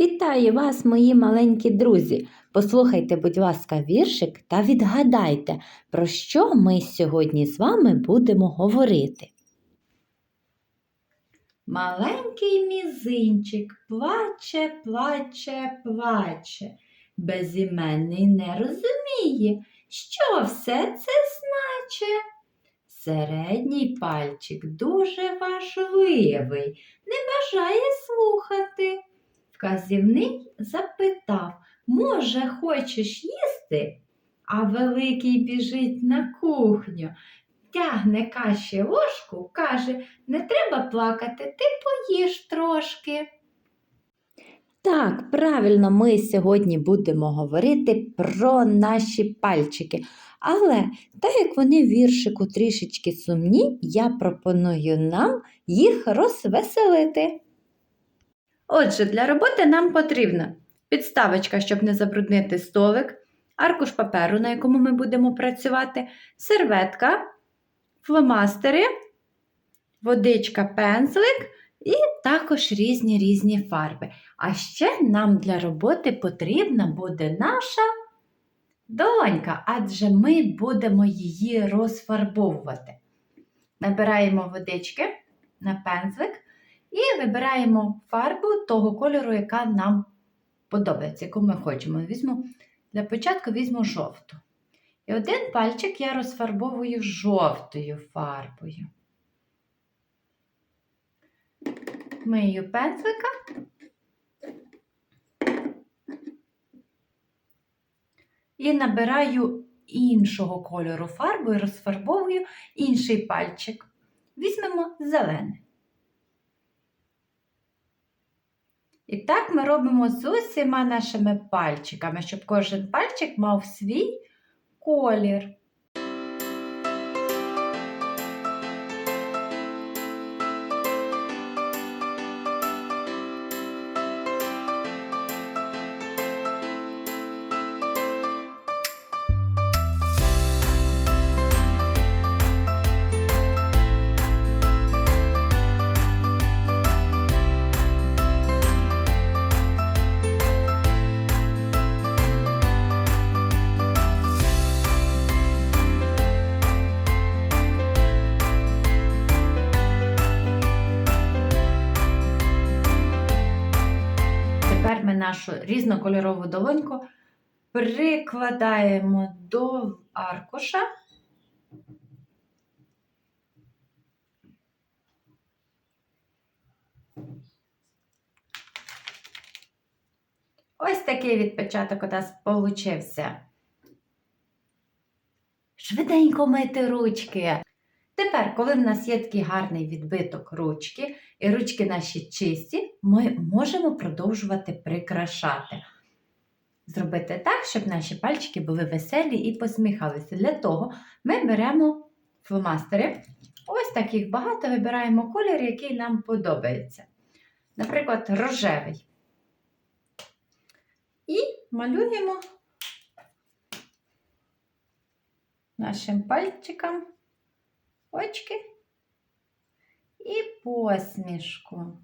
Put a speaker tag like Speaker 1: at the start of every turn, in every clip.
Speaker 1: Вітаю вас, мої маленькі друзі! Послухайте, будь ласка, віршик та відгадайте, про що ми сьогодні з вами будемо говорити. Маленький мізинчик плаче, плаче, плаче. Безіменний не розуміє, що все це значить. Середній пальчик дуже важливий, не бажає слухати. Вказівний запитав, може, хочеш їсти? А великий біжить на кухню, тягне каші ложку, каже, не треба плакати, ти поїж трошки. Так, правильно, ми сьогодні будемо говорити про наші пальчики. Але так як вони в віршику трішечки сумні, я пропоную нам їх розвеселити. Отже, для роботи нам потрібна підставочка, щоб не забруднити столик, аркуш паперу, на якому ми будемо працювати, серветка, фломастери, водичка, пензлик і також різні різні фарби. А ще нам для роботи потрібна буде наша долонька, адже ми будемо її розфарбовувати. Набираємо водички на пензлик. І вибираємо фарбу того кольору, яка нам подобається, яку ми хочемо. Візьму, Для початку візьму жовту. І один пальчик я розфарбовую жовтою фарбою. Мию пензлика. І набираю іншого кольору фарбу і розфарбовую інший пальчик. Візьмемо зелений. І так ми робимо з усіма нашими пальчиками, щоб кожен пальчик мав свій колір. Нашу різнокольорову долоньку прикладаємо до аркуша. Ось такий відпечаток у нас получився. Швиденько мити ручки. Тепер, коли в нас є такий гарний відбиток ручки, і ручки наші чисті, ми можемо продовжувати прикрашати. Зробити так, щоб наші пальчики були веселі і посміхалися. Для того ми беремо фломастери. Ось таких багато вибираємо колір, який нам подобається. Наприклад, рожевий. І малюємо нашим пальчикам очки і посмішку.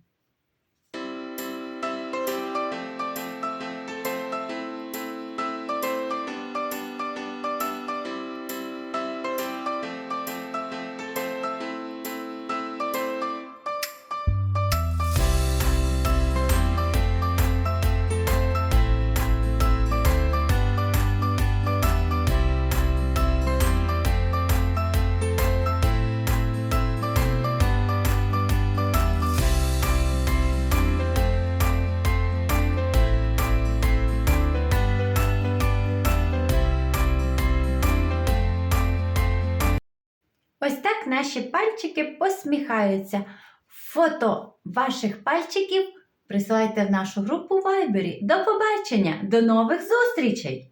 Speaker 1: Наші пальчики посміхаються. Фото ваших пальчиків присилайте в нашу групу Viber. До побачення, до нових зустрічей!